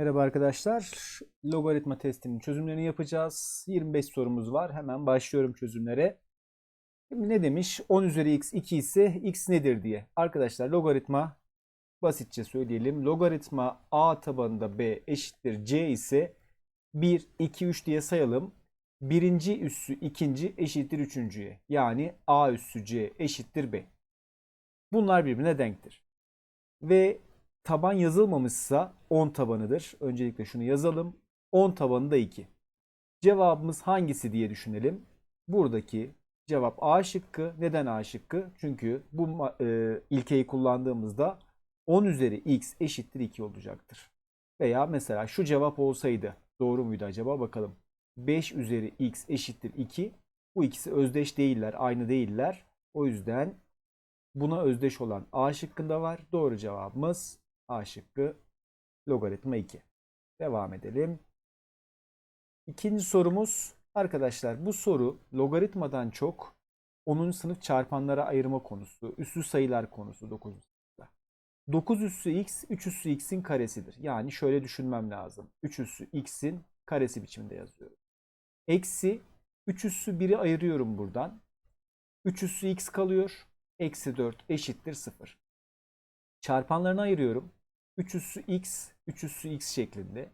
Merhaba arkadaşlar. Logaritma testinin çözümlerini yapacağız. 25 sorumuz var. Hemen başlıyorum çözümlere. Şimdi ne demiş? 10 üzeri x 2 ise x nedir diye. Arkadaşlar logaritma basitçe söyleyelim. Logaritma a tabanında b eşittir c ise 1, 2, 3 diye sayalım. Birinci üssü ikinci eşittir üçüncüye. Yani a üssü c eşittir b. Bunlar birbirine denktir. Ve taban yazılmamışsa 10 tabanıdır. Öncelikle şunu yazalım. 10 tabanı da 2. Cevabımız hangisi diye düşünelim. Buradaki cevap A şıkkı. Neden A şıkkı? Çünkü bu e, ilkeyi kullandığımızda 10 üzeri x eşittir 2 olacaktır. Veya mesela şu cevap olsaydı doğru muydu acaba bakalım. 5 üzeri x eşittir 2. Bu ikisi özdeş değiller, aynı değiller. O yüzden buna özdeş olan A şıkkında var. Doğru cevabımız A şıkkı logaritma 2. Devam edelim. İkinci sorumuz arkadaşlar bu soru logaritmadan çok 10. sınıf çarpanlara ayırma konusu, üssü sayılar konusu 9. sınıfta. 9 üssü x, 3 üssü x'in karesidir. Yani şöyle düşünmem lazım. 3 üssü x'in karesi biçiminde yazıyorum. Eksi 3 üssü 1'i ayırıyorum buradan. 3 üssü x kalıyor. Eksi 4 eşittir 0. Çarpanlarını ayırıyorum. 3 üssü x, 3 üssü x şeklinde.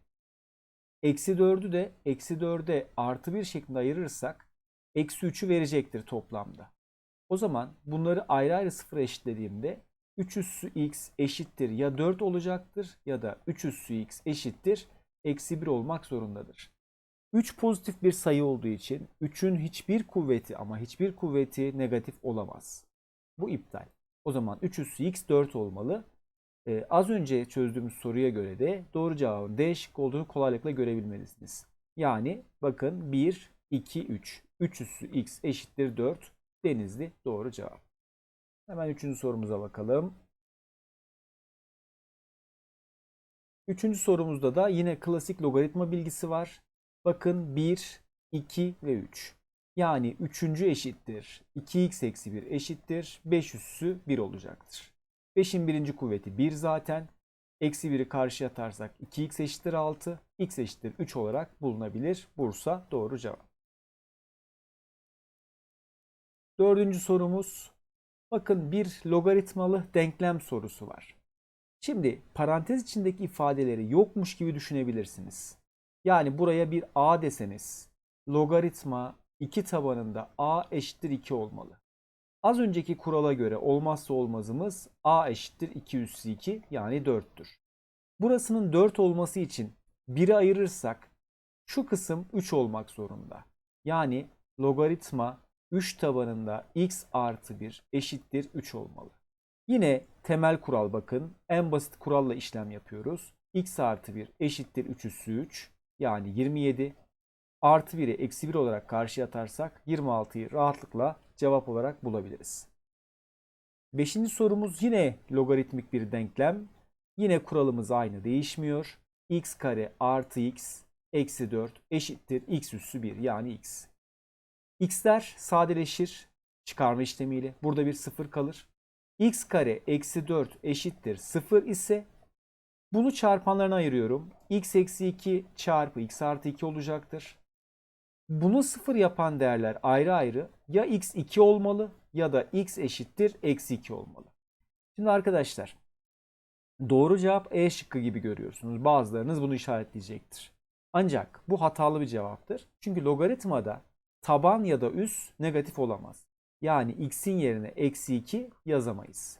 Eksi 4'ü de eksi 4'e artı 1 şeklinde ayırırsak eksi 3'ü verecektir toplamda. O zaman bunları ayrı ayrı sıfıra eşitlediğimde 3 üssü x eşittir ya 4 olacaktır ya da 3 üssü x eşittir eksi 1 olmak zorundadır. 3 pozitif bir sayı olduğu için 3'ün hiçbir kuvveti ama hiçbir kuvveti negatif olamaz. Bu iptal. O zaman 3 üssü x 4 olmalı. Ee, az önce çözdüğümüz soruya göre de doğru cevabın D şıkkı olduğunu kolaylıkla görebilmelisiniz. Yani bakın 1, 2, 3. 3 üssü x eşittir 4. Denizli doğru cevap. Hemen üçüncü sorumuza bakalım. Üçüncü sorumuzda da yine klasik logaritma bilgisi var. Bakın 1, 2 ve 3. Yani üçüncü eşittir. 2x eksi 1 eşittir. 5 üssü 1 olacaktır. 5'in birinci kuvveti 1 zaten. Eksi 1'i karşıya atarsak 2x eşittir 6. x eşittir 3 olarak bulunabilir. Bursa doğru cevap. Dördüncü sorumuz. Bakın bir logaritmalı denklem sorusu var. Şimdi parantez içindeki ifadeleri yokmuş gibi düşünebilirsiniz. Yani buraya bir a deseniz logaritma 2 tabanında a eşittir 2 olmalı. Az önceki kurala göre olmazsa olmazımız a eşittir 2 üssü 2 yani 4'tür. Burasının 4 olması için 1'i ayırırsak şu kısım 3 olmak zorunda. Yani logaritma 3 tabanında x artı 1 eşittir 3 olmalı. Yine temel kural bakın. En basit kuralla işlem yapıyoruz. x artı 1 eşittir 3 üssü 3 yani 27 artı 1'i eksi 1 olarak karşıya atarsak 26'yı rahatlıkla cevap olarak bulabiliriz. Beşinci sorumuz yine logaritmik bir denklem. Yine kuralımız aynı değişmiyor. x kare artı x eksi 4 eşittir x üssü 1 yani x. x'ler sadeleşir çıkarma işlemiyle. Burada bir sıfır kalır. x kare eksi 4 eşittir 0 ise bunu çarpanlarına ayırıyorum. x eksi 2 çarpı x artı 2 olacaktır. Bunu sıfır yapan değerler ayrı ayrı ya x 2 olmalı ya da x eşittir eksi 2 olmalı. Şimdi arkadaşlar doğru cevap E şıkkı gibi görüyorsunuz. Bazılarınız bunu işaretleyecektir. Ancak bu hatalı bir cevaptır. Çünkü logaritmada taban ya da üs negatif olamaz. Yani x'in yerine eksi 2 yazamayız.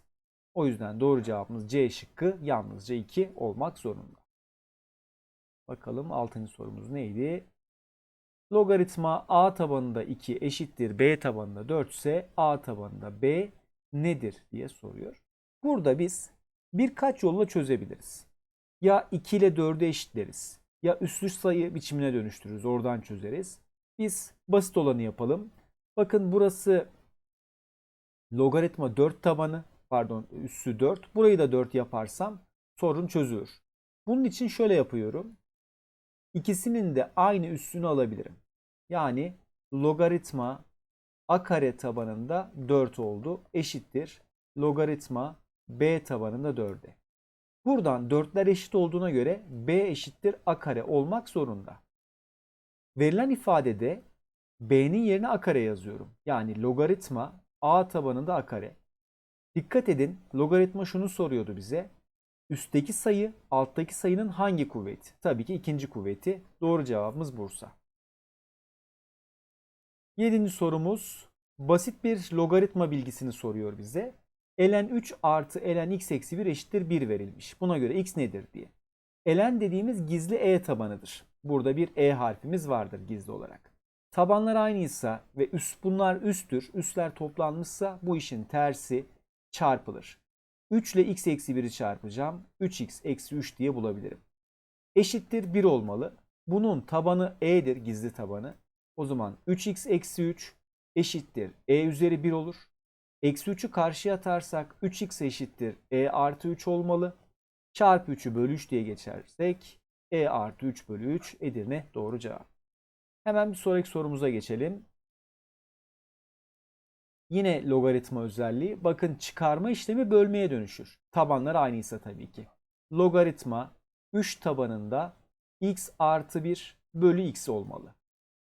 O yüzden doğru cevabımız C şıkkı yalnızca 2 olmak zorunda. Bakalım 6. sorumuz neydi? Logaritma a tabanında 2 eşittir b tabanında 4 ise a tabanında b nedir diye soruyor. Burada biz birkaç yolla çözebiliriz. Ya 2 ile 4'ü eşitleriz. Ya üslü sayı biçimine dönüştürürüz. Oradan çözeriz. Biz basit olanı yapalım. Bakın burası logaritma 4 tabanı. Pardon üssü 4. Burayı da 4 yaparsam sorun çözülür. Bunun için şöyle yapıyorum. İkisinin de aynı üssünü alabilirim. Yani logaritma a kare tabanında 4 oldu. Eşittir. Logaritma b tabanında 4'e. Buradan dörtler eşit olduğuna göre b eşittir a kare olmak zorunda. Verilen ifadede b'nin yerine a kare yazıyorum. Yani logaritma a tabanında a kare. Dikkat edin logaritma şunu soruyordu bize. Üstteki sayı alttaki sayının hangi kuvveti? Tabii ki ikinci kuvveti. Doğru cevabımız Bursa. Yedinci sorumuz basit bir logaritma bilgisini soruyor bize. ln 3 artı ln x eksi 1 eşittir 1 verilmiş. Buna göre x nedir diye. ln dediğimiz gizli e tabanıdır. Burada bir e harfimiz vardır gizli olarak. Tabanlar aynıysa ve üst bunlar üsttür, üstler toplanmışsa bu işin tersi çarpılır. 3 ile x eksi 1'i çarpacağım. 3x eksi 3 diye bulabilirim. Eşittir 1 olmalı. Bunun tabanı e'dir gizli tabanı. O zaman 3x eksi 3 eşittir e üzeri 1 olur. Eksi 3'ü karşıya atarsak 3x eşittir e artı 3 olmalı. Çarpı 3'ü bölü 3 diye geçersek e artı 3 bölü 3 Edirne doğru cevap. Hemen bir sonraki sorumuza geçelim. Yine logaritma özelliği. Bakın çıkarma işlemi bölmeye dönüşür. Tabanlar aynıysa tabii ki. Logaritma 3 tabanında x artı 1 bölü x olmalı.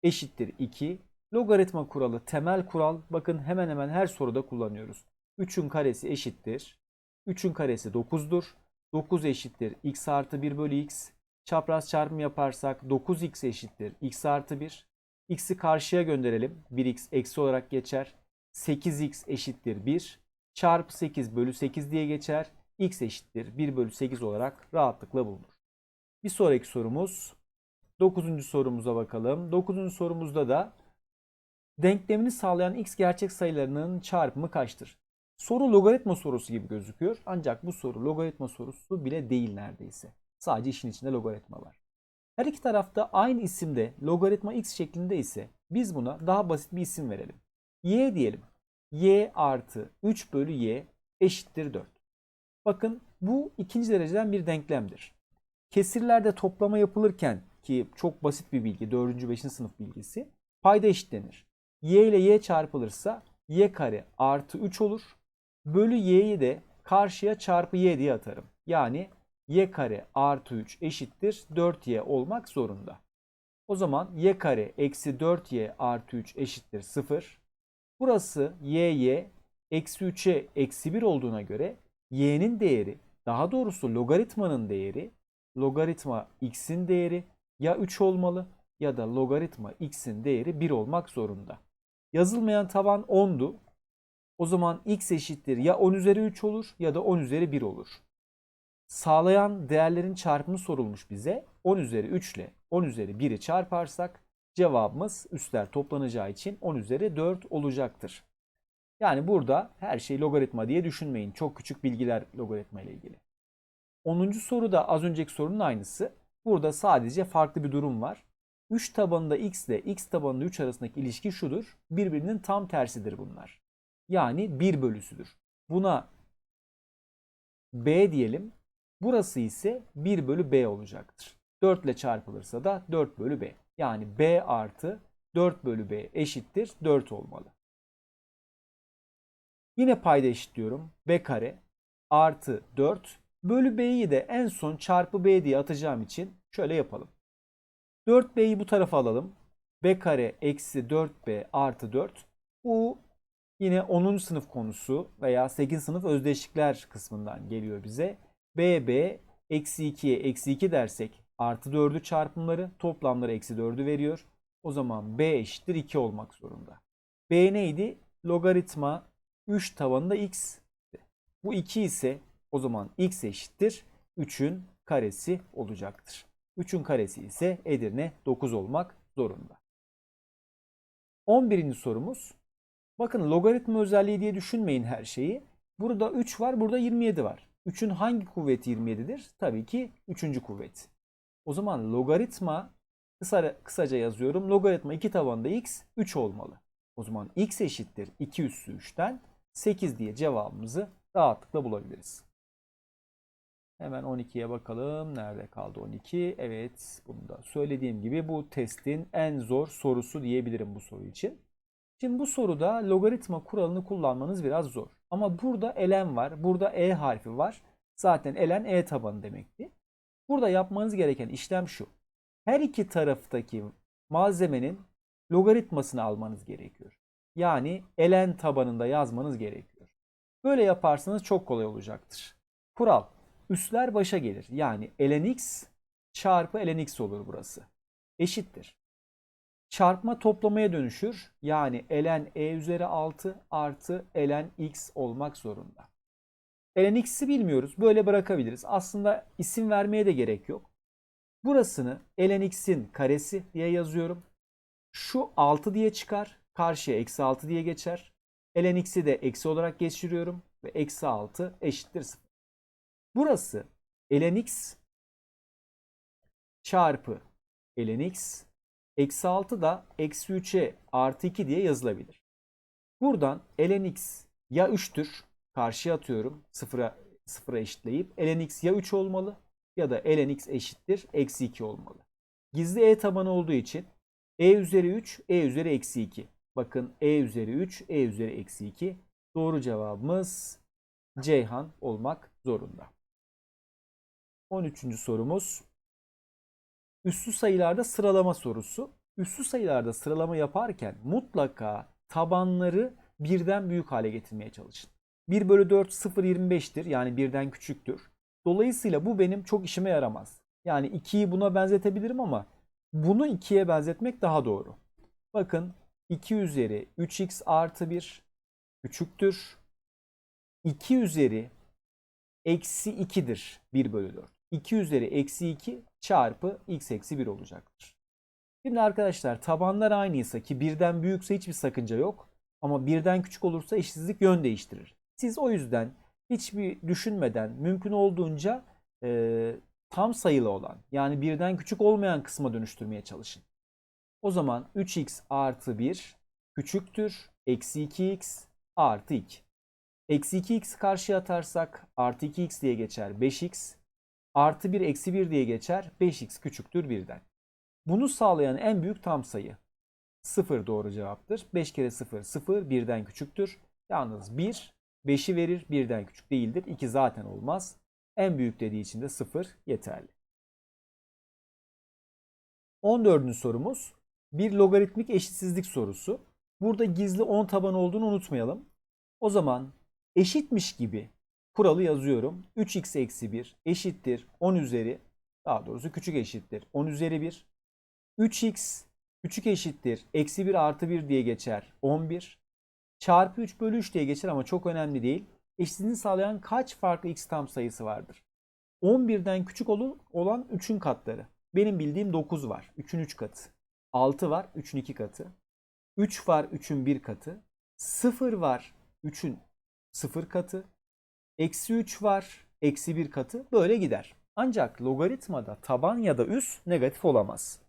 Eşittir 2. Logaritma kuralı temel kural. Bakın hemen hemen her soruda kullanıyoruz. 3'ün karesi eşittir. 3'ün karesi 9'dur. 9 eşittir x artı 1 bölü x. Çapraz çarpım yaparsak 9x eşittir x artı 1. x'i karşıya gönderelim. 1x eksi olarak geçer. 8x eşittir 1 çarpı 8 bölü 8 diye geçer. x eşittir 1 bölü 8 olarak rahatlıkla bulunur. Bir sonraki sorumuz 9. sorumuza bakalım. 9. sorumuzda da denklemini sağlayan x gerçek sayılarının çarpımı kaçtır? Soru logaritma sorusu gibi gözüküyor. Ancak bu soru logaritma sorusu bile değil neredeyse. Sadece işin içinde logaritma var. Her iki tarafta aynı isimde logaritma x şeklinde ise biz buna daha basit bir isim verelim y diyelim. y artı 3 bölü y eşittir 4. Bakın bu ikinci dereceden bir denklemdir. Kesirlerde toplama yapılırken ki çok basit bir bilgi 4. 5. sınıf bilgisi payda eşitlenir. y ile y çarpılırsa y kare artı 3 olur. Bölü y'yi de karşıya çarpı y diye atarım. Yani y kare artı 3 eşittir 4y olmak zorunda. O zaman y kare eksi 4y artı 3 eşittir 0. Burası y'ye eksi 3'e eksi 1 olduğuna göre y'nin değeri daha doğrusu logaritmanın değeri logaritma x'in değeri ya 3 olmalı ya da logaritma x'in değeri 1 olmak zorunda. Yazılmayan taban 10'du. O zaman x eşittir ya 10 üzeri 3 olur ya da 10 üzeri 1 olur. Sağlayan değerlerin çarpımı sorulmuş bize. 10 üzeri 3 ile 10 üzeri 1'i çarparsak cevabımız üstler toplanacağı için 10 üzeri 4 olacaktır. Yani burada her şey logaritma diye düşünmeyin. Çok küçük bilgiler logaritma ile ilgili. 10. soru da az önceki sorunun aynısı. Burada sadece farklı bir durum var. 3 tabanında x ile x tabanında 3 arasındaki ilişki şudur. Birbirinin tam tersidir bunlar. Yani 1 bölüsüdür. Buna b diyelim. Burası ise 1 bölü b olacaktır. 4 ile çarpılırsa da 4 bölü b. Yani b artı 4 bölü b eşittir 4 olmalı. Yine payda eşitliyorum. b kare artı 4 bölü b'yi de en son çarpı b diye atacağım için şöyle yapalım. 4b'yi bu tarafa alalım. b kare eksi 4b artı 4. Bu yine 10. sınıf konusu veya 8. sınıf özdeşlikler kısmından geliyor bize. bb eksi 2'ye eksi 2 dersek artı 4'ü çarpımları toplamları eksi 4'ü veriyor. O zaman b eşittir 2 olmak zorunda. b neydi? Logaritma 3 tabanında x. Bu 2 ise o zaman x eşittir 3'ün karesi olacaktır. 3'ün karesi ise Edirne 9 olmak zorunda. 11. sorumuz. Bakın logaritma özelliği diye düşünmeyin her şeyi. Burada 3 var, burada 27 var. 3'ün hangi kuvveti 27'dir? Tabii ki 3. kuvvet. O zaman logaritma kısa, kısaca yazıyorum. Logaritma 2 tabanında x 3 olmalı. O zaman x eşittir 2 üssü 3'ten 8 diye cevabımızı rahatlıkla bulabiliriz. Hemen 12'ye bakalım. Nerede kaldı 12? Evet, bunu da söylediğim gibi bu testin en zor sorusu diyebilirim bu soru için. Şimdi bu soruda logaritma kuralını kullanmanız biraz zor. Ama burada ln var, burada e harfi var. Zaten ln e tabanı demekti. Burada yapmanız gereken işlem şu. Her iki taraftaki malzemenin logaritmasını almanız gerekiyor. Yani ln tabanında yazmanız gerekiyor. Böyle yaparsanız çok kolay olacaktır. Kural. Üsler başa gelir. Yani ln x çarpı ln x olur burası. Eşittir. Çarpma toplamaya dönüşür. Yani ln e üzeri 6 artı ln x olmak zorunda. Ln x'i bilmiyoruz. Böyle bırakabiliriz. Aslında isim vermeye de gerek yok. Burasını ln x'in karesi diye yazıyorum. Şu 6 diye çıkar. Karşıya eksi 6 diye geçer. ln x'i de eksi olarak geçiriyorum. Ve eksi 6 eşittir 0. Burası ln x çarpı ln x eksi 6 da eksi 3'e artı 2 diye yazılabilir. Buradan ln x ya 3'tür karşıya atıyorum sıfıra, sıfıra eşitleyip ln x ya 3 olmalı ya da ln x eşittir eksi 2 olmalı. Gizli e tabanı olduğu için e üzeri 3 e üzeri eksi 2. Bakın e üzeri 3 e üzeri eksi 2. Doğru cevabımız Ceyhan olmak zorunda. 13. sorumuz üssü sayılarda sıralama sorusu. Üssü sayılarda sıralama yaparken mutlaka tabanları birden büyük hale getirmeye çalışın. 1 bölü 4 0 25'tir yani birden küçüktür. Dolayısıyla bu benim çok işime yaramaz. Yani 2'yi buna benzetebilirim ama bunu 2'ye benzetmek daha doğru. Bakın 2 üzeri 3x artı 1 küçüktür. 2 üzeri eksi 2'dir 1 bölü 4. 2 üzeri eksi 2 çarpı x eksi 1 olacaktır. Şimdi arkadaşlar tabanlar aynıysa ki birden büyükse hiçbir sakınca yok. Ama birden küçük olursa eşitsizlik yön değiştirir. Siz o yüzden hiçbir düşünmeden mümkün olduğunca e, tam sayılı olan yani birden küçük olmayan kısma dönüştürmeye çalışın. O zaman 3x artı 1 küçüktür. Eksi 2x artı 2. Eksi 2x karşıya atarsak artı 2x diye geçer 5x. Artı 1 eksi 1 diye geçer 5x küçüktür 1'den. Bunu sağlayan en büyük tam sayı 0 doğru cevaptır. 5 kere 0 0 1'den küçüktür. Yalnız 1 5'i verir 1'den küçük değildir. 2 zaten olmaz. En büyük dediği için de 0 yeterli. 14. sorumuz bir logaritmik eşitsizlik sorusu. Burada gizli 10 taban olduğunu unutmayalım. O zaman eşitmiş gibi kuralı yazıyorum. 3x eksi 1 eşittir 10 üzeri daha doğrusu küçük eşittir 10 üzeri 1. 3x küçük eşittir eksi 1 artı 1 diye geçer 11. Çarpı 3 bölü 3 diye geçer ama çok önemli değil. Eşitsizliğini sağlayan kaç farklı x tam sayısı vardır? 11'den küçük olan 3'ün katları. Benim bildiğim 9 var. 3'ün 3 katı. 6 var. 3'ün 2 katı. 3 var. 3'ün 1 katı. 0 var. 3'ün 0 katı. Eksi 3 var. Eksi 1 katı. Böyle gider. Ancak logaritmada taban ya da üs negatif olamaz.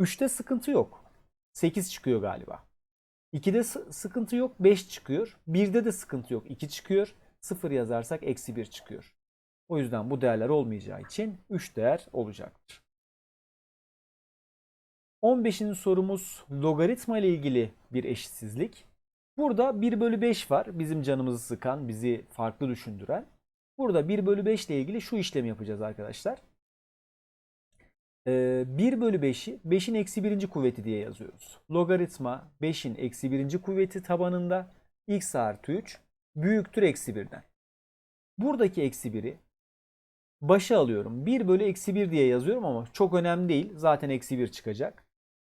3'te sıkıntı yok. 8 çıkıyor galiba. 2'de sıkıntı yok. 5 çıkıyor. 1'de de sıkıntı yok. 2 çıkıyor. 0 yazarsak eksi 1 çıkıyor. O yüzden bu değerler olmayacağı için 3 değer olacaktır. 15. sorumuz logaritma ile ilgili bir eşitsizlik. Burada 1 bölü 5 var. Bizim canımızı sıkan, bizi farklı düşündüren. Burada 1 bölü 5 ile ilgili şu işlemi yapacağız arkadaşlar. 1 bölü 5'i 5'in eksi 1. kuvveti diye yazıyoruz. Logaritma 5'in eksi 1. kuvveti tabanında x artı 3 büyüktür eksi 1'den. Buradaki eksi 1'i başa alıyorum. 1 bölü eksi 1 diye yazıyorum ama çok önemli değil. Zaten eksi 1 çıkacak.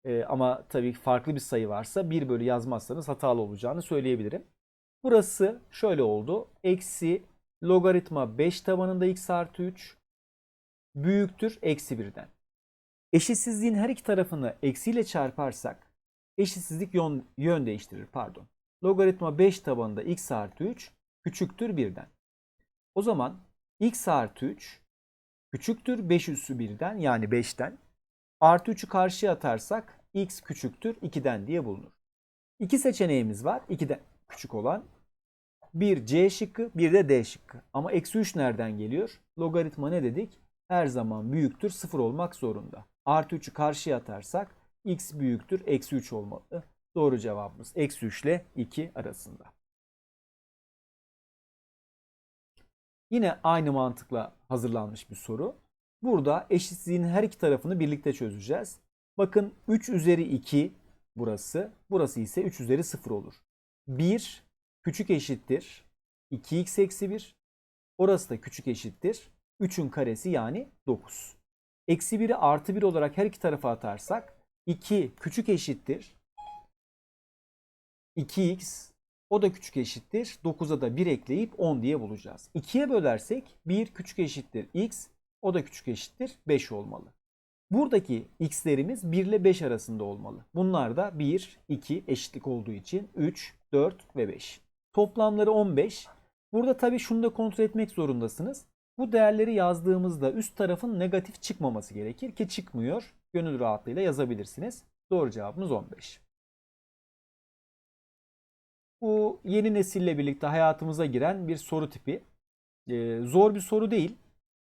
Ee, ama tabii farklı bir sayı varsa 1 bölü yazmazsanız hatalı olacağını söyleyebilirim. Burası şöyle oldu. Eksi logaritma 5 tabanında x artı 3 büyüktür eksi 1'den. Eşitsizliğin her iki tarafını eksiyle çarparsak eşitsizlik yön, yön değiştirir. Pardon. Logaritma 5 tabanında x artı 3 küçüktür 1'den. O zaman x artı 3 küçüktür 5 üssü 1'den yani 5'ten. Artı 3'ü karşıya atarsak x küçüktür 2'den diye bulunur. İki seçeneğimiz var. 2'den küçük olan. Bir C şıkkı bir de D şıkkı. Ama eksi 3 nereden geliyor? Logaritma ne dedik? Her zaman büyüktür 0 olmak zorunda. Artı 3'ü karşıya atarsak x büyüktür eksi 3 olmalı. Doğru cevabımız eksi 3 ile 2 arasında. Yine aynı mantıkla hazırlanmış bir soru. Burada eşitsizliğin her iki tarafını birlikte çözeceğiz. Bakın 3 üzeri 2 burası. Burası ise 3 üzeri 0 olur. 1 küçük eşittir 2x eksi 1. Orası da küçük eşittir 3'ün karesi yani 9. Eksi 1'i artı 1 olarak her iki tarafa atarsak 2 küçük eşittir 2x o da küçük eşittir. 9'a da 1 ekleyip 10 diye bulacağız. 2'ye bölersek 1 küçük eşittir x o da küçük eşittir 5 olmalı. Buradaki x'lerimiz 1 ile 5 arasında olmalı. Bunlar da 1, 2 eşitlik olduğu için 3, 4 ve 5. Toplamları 15. Burada tabii şunu da kontrol etmek zorundasınız. Bu değerleri yazdığımızda üst tarafın negatif çıkmaması gerekir ki çıkmıyor. Gönül rahatlığıyla yazabilirsiniz. Doğru cevabımız 15. Bu yeni nesille birlikte hayatımıza giren bir soru tipi. Ee, zor bir soru değil.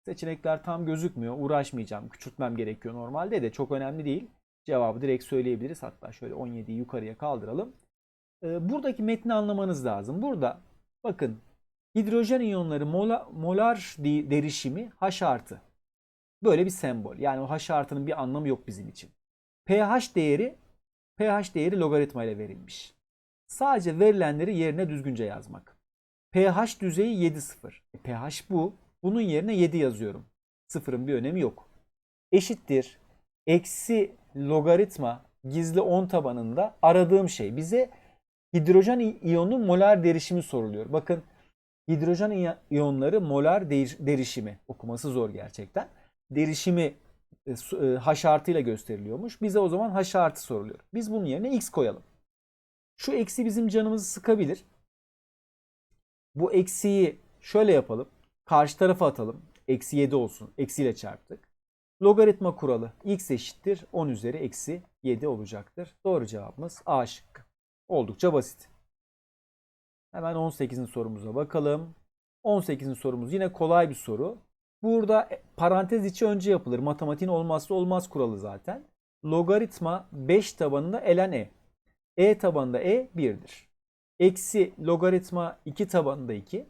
Seçenekler tam gözükmüyor. Uğraşmayacağım. Küçültmem gerekiyor normalde de çok önemli değil. Cevabı direkt söyleyebiliriz. Hatta şöyle 17'yi yukarıya kaldıralım. Ee, buradaki metni anlamanız lazım. Burada bakın hidrojen iyonları mola, molar derişimi H artı. Böyle bir sembol. Yani o H artının bir anlamı yok bizim için. pH değeri pH değeri logaritma ile verilmiş. Sadece verilenleri yerine düzgünce yazmak. pH düzeyi 7,0. E, pH bu. Bunun yerine 7 yazıyorum. Sıfırın bir önemi yok. Eşittir. Eksi logaritma gizli 10 tabanında aradığım şey. Bize hidrojen iyonun molar derişimi soruluyor. Bakın hidrojen iy- iyonları molar derişimi. Okuması zor gerçekten. Derişimi e, e, H artı ile gösteriliyormuş. Bize o zaman H artı soruluyor. Biz bunun yerine X koyalım. Şu eksi bizim canımızı sıkabilir. Bu eksiyi şöyle yapalım. Karşı tarafa atalım. Eksi 7 olsun. Eksiyle çarptık. Logaritma kuralı x eşittir 10 üzeri eksi 7 olacaktır. Doğru cevabımız A şıkkı. Oldukça basit. Hemen 18'in sorumuza bakalım. 18'in sorumuz yine kolay bir soru. Burada e, parantez içi önce yapılır. Matematiğin olmazsa olmaz kuralı zaten. Logaritma 5 tabanında ln e. E tabanında e 1'dir. Eksi logaritma 2 tabanında 2.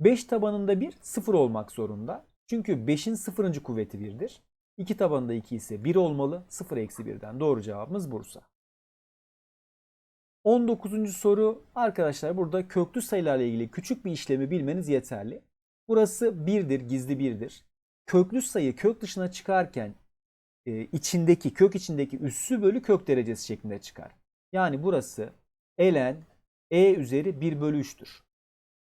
5 tabanında 1 0 olmak zorunda. Çünkü 5'in 0. kuvveti 1'dir. 2 tabanında 2 ise 1 olmalı. 0 eksi 1'den doğru cevabımız Bursa. 19. soru arkadaşlar burada köklü sayılarla ilgili küçük bir işlemi bilmeniz yeterli. Burası 1'dir, gizli 1'dir. Köklü sayı kök dışına çıkarken e, içindeki kök içindeki üssü bölü kök derecesi şeklinde çıkar. Yani burası ln e üzeri 1 bölü 3'tür.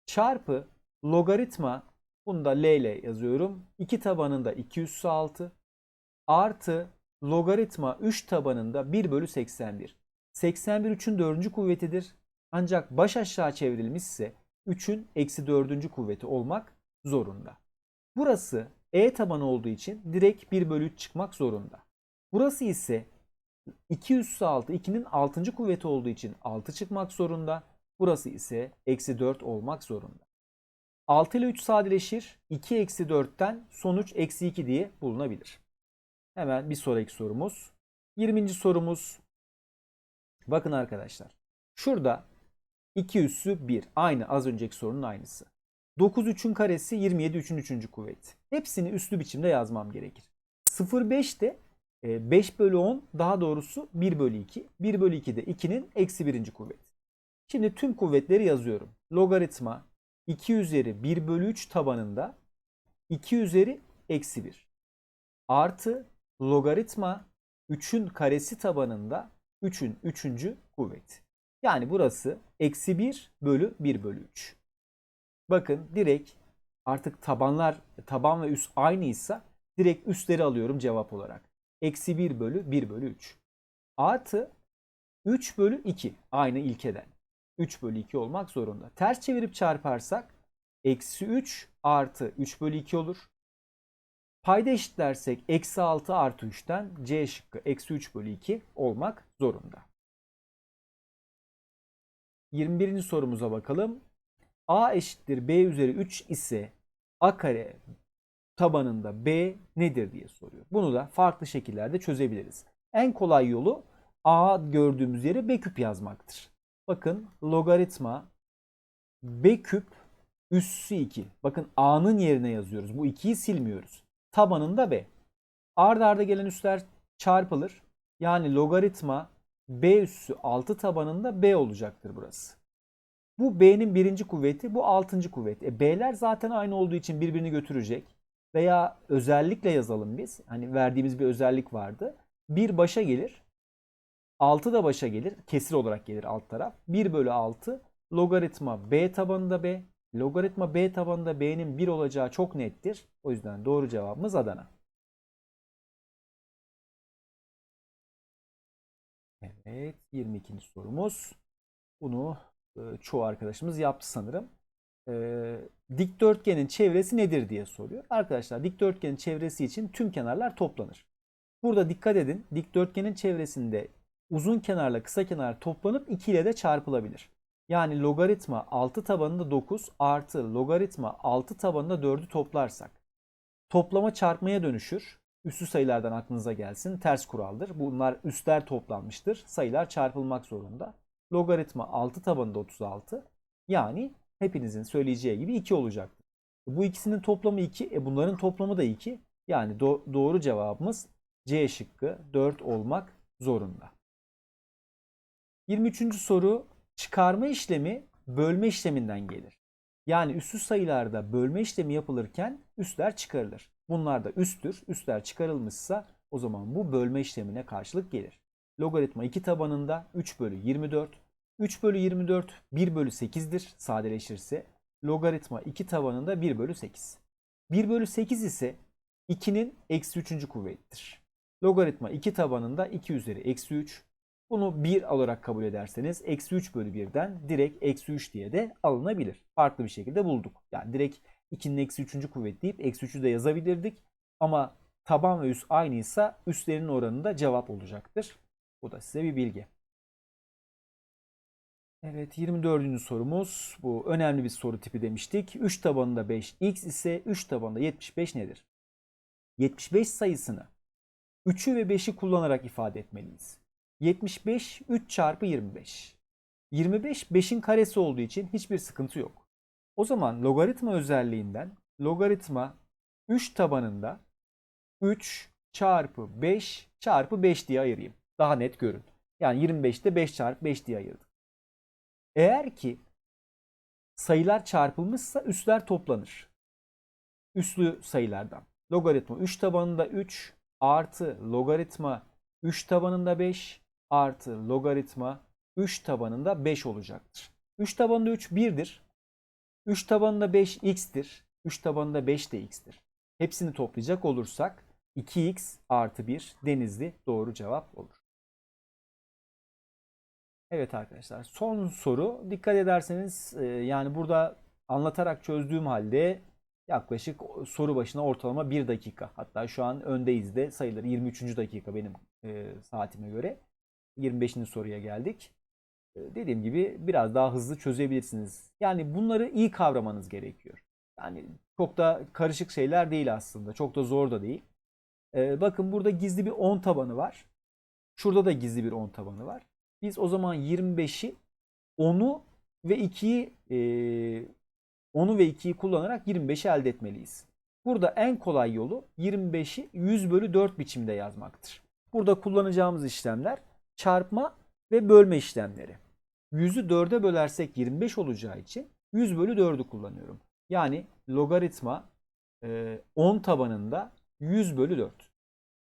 Çarpı logaritma bunu da L ile yazıyorum. 2 tabanında 2 üssü 6 artı logaritma 3 tabanında 1 bölü 81. 81 3'ün 4. kuvvetidir. Ancak baş aşağı çevrilmişse 3'ün eksi 4. kuvveti olmak zorunda. Burası E tabanı olduğu için direkt 1 bölü 3 çıkmak zorunda. Burası ise 2 üssü 6 2'nin 6. kuvveti olduğu için 6 çıkmak zorunda. Burası ise eksi 4 olmak zorunda. 6 ile 3 sadeleşir. 2 eksi 4'ten sonuç eksi 2 diye bulunabilir. Hemen bir sonraki sorumuz. 20. sorumuz. Bakın arkadaşlar. Şurada 2 üssü 1. Aynı az önceki sorunun aynısı. 9 3'ün karesi 27 3'ün 3. kuvveti. Hepsini üslü biçimde yazmam gerekir. 0,5 de 5 bölü 10 daha doğrusu 1 bölü 2. 1 bölü 2 de 2'nin eksi 1. kuvveti. Şimdi tüm kuvvetleri yazıyorum. Logaritma 2 üzeri 1 bölü 3 tabanında 2 üzeri eksi 1. Artı logaritma 3'ün karesi tabanında 3'ün 3. kuvveti. Yani burası eksi 1 bölü 1 bölü 3. Bakın direkt artık tabanlar taban ve üst aynıysa direkt üstleri alıyorum cevap olarak. Eksi 1 bölü 1 bölü 3. Artı 3 bölü 2 aynı ilkeden. 3 bölü 2 olmak zorunda. Ters çevirip çarparsak eksi 3 artı 3 bölü 2 olur. Payda eşitlersek eksi 6 artı 3'ten C şıkkı eksi 3 bölü 2 olmak zorunda. 21. sorumuza bakalım. A eşittir B üzeri 3 ise A kare tabanında B nedir diye soruyor. Bunu da farklı şekillerde çözebiliriz. En kolay yolu A gördüğümüz yere B küp yazmaktır. Bakın logaritma B küp Üssü 2. Bakın A'nın yerine yazıyoruz. Bu 2'yi silmiyoruz. Tabanında B. Arda arda gelen üsler çarpılır. Yani logaritma B üssü 6 tabanında B olacaktır burası. Bu B'nin birinci kuvveti, bu altıncı kuvvet. E, B'ler zaten aynı olduğu için birbirini götürecek. Veya özellikle yazalım biz. Hani verdiğimiz bir özellik vardı. 1 başa gelir. 6 da başa gelir. Kesir olarak gelir alt taraf. 1 bölü 6 logaritma B tabanında B. Logaritma B tabanında B'nin 1 olacağı çok nettir. O yüzden doğru cevabımız Adana. Evet 22. sorumuz. Bunu e, çoğu arkadaşımız yaptı sanırım. E, dikdörtgenin çevresi nedir diye soruyor. Arkadaşlar dikdörtgenin çevresi için tüm kenarlar toplanır. Burada dikkat edin. Dikdörtgenin çevresinde uzun kenarla kısa kenar toplanıp 2 ile de çarpılabilir. Yani logaritma 6 tabanında 9 artı logaritma 6 tabanında 4'ü toplarsak toplama çarpmaya dönüşür. Üssü sayılardan aklınıza gelsin. Ters kuraldır. Bunlar üstler toplanmıştır. Sayılar çarpılmak zorunda. Logaritma 6 tabanında 36. Yani hepinizin söyleyeceği gibi 2 olacaktır. Bu ikisinin toplamı 2. E bunların toplamı da 2. Yani do- doğru cevabımız C şıkkı 4 olmak zorunda. 23. soru çıkarma işlemi bölme işleminden gelir. Yani üssü sayılarda bölme işlemi yapılırken üstler çıkarılır. Bunlar da üsttür. Üstler çıkarılmışsa o zaman bu bölme işlemine karşılık gelir. Logaritma 2 tabanında 3 bölü 24. 3 bölü 24 1 bölü 8'dir sadeleşirse. Logaritma 2 tabanında 1 bölü 8. 1 bölü 8 ise 2'nin eksi 3. kuvvettir. Logaritma 2 tabanında 2 üzeri eksi 3. Bunu 1 olarak kabul ederseniz eksi 3 bölü 1'den direkt eksi 3 diye de alınabilir. Farklı bir şekilde bulduk. Yani direkt 2'nin eksi 3. kuvvet deyip eksi 3'ü de yazabilirdik. Ama taban ve üst aynıysa üstlerin oranında cevap olacaktır. Bu da size bir bilgi. Evet 24. sorumuz bu önemli bir soru tipi demiştik. 3 tabanında 5x ise 3 tabanında 75 nedir? 75 sayısını 3'ü ve 5'i kullanarak ifade etmeliyiz. 75 3 çarpı 25. 25 5'in karesi olduğu için hiçbir sıkıntı yok. O zaman logaritma özelliğinden logaritma 3 tabanında 3 çarpı 5 çarpı 5 diye ayırayım. Daha net görün. Yani 25'te 5 çarpı 5 diye ayırdım. Eğer ki sayılar çarpılmışsa üstler toplanır. Üslü sayılardan. Logaritma 3 tabanında 3 artı logaritma 3 tabanında 5 artı logaritma 3 tabanında 5 olacaktır. 3 tabanında 3 1'dir. 3 tabanında 5 x'tir. 3 tabanında 5 de x'tir. Hepsini toplayacak olursak 2x artı 1 denizli doğru cevap olur. Evet arkadaşlar son soru dikkat ederseniz e, yani burada anlatarak çözdüğüm halde yaklaşık soru başına ortalama 1 dakika hatta şu an öndeyiz de sayıları 23. dakika benim e, saatime göre 25. soruya geldik. E, dediğim gibi biraz daha hızlı çözebilirsiniz. Yani bunları iyi kavramanız gerekiyor. Yani çok da karışık şeyler değil aslında. Çok da zor da değil. E, bakın burada gizli bir 10 tabanı var. Şurada da gizli bir 10 tabanı var. Biz o zaman 25'i 10'u ve 2'yi e, 10'u ve 2'yi kullanarak 25'i elde etmeliyiz. Burada en kolay yolu 25'i 100 bölü 4 biçimde yazmaktır. Burada kullanacağımız işlemler çarpma ve bölme işlemleri. 100'ü 4'e bölersek 25 olacağı için 100 bölü 4'ü kullanıyorum. Yani logaritma 10 tabanında 100 bölü 4.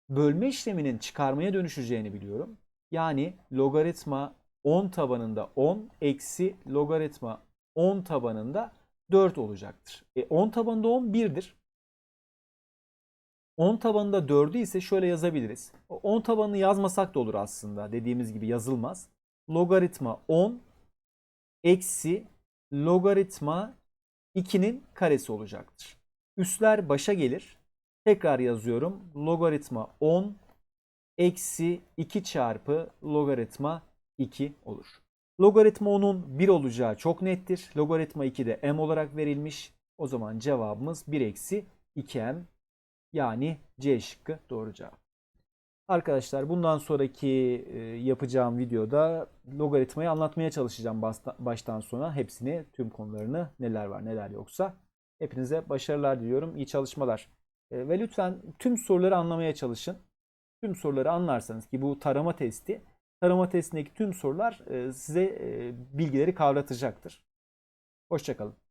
Bölme işleminin çıkarmaya dönüşeceğini biliyorum. Yani logaritma 10 tabanında 10 eksi logaritma 10 tabanında 4 olacaktır. E 10 tabanında 10 1'dir. 10 tabanında 4'ü ise şöyle yazabiliriz. 10 tabanını yazmasak da olur aslında. Dediğimiz gibi yazılmaz. Logaritma 10 eksi logaritma 2'nin karesi olacaktır. Üstler başa gelir. Tekrar yazıyorum. Logaritma 10 eksi 2 çarpı logaritma 2 olur. Logaritma 10'un 1 olacağı çok nettir. Logaritma 2 de m olarak verilmiş. O zaman cevabımız 1 eksi 2m yani C şıkkı doğru cevap. Arkadaşlar bundan sonraki e, yapacağım videoda logaritmayı anlatmaya çalışacağım baştan sona hepsini, tüm konularını neler var neler yoksa. Hepinize başarılar diliyorum, iyi çalışmalar. E, Ve lütfen tüm soruları anlamaya çalışın. Tüm soruları anlarsanız ki bu tarama testi, tarama testindeki tüm sorular e, size bilgileri kavratacaktır. Hoşçakalın.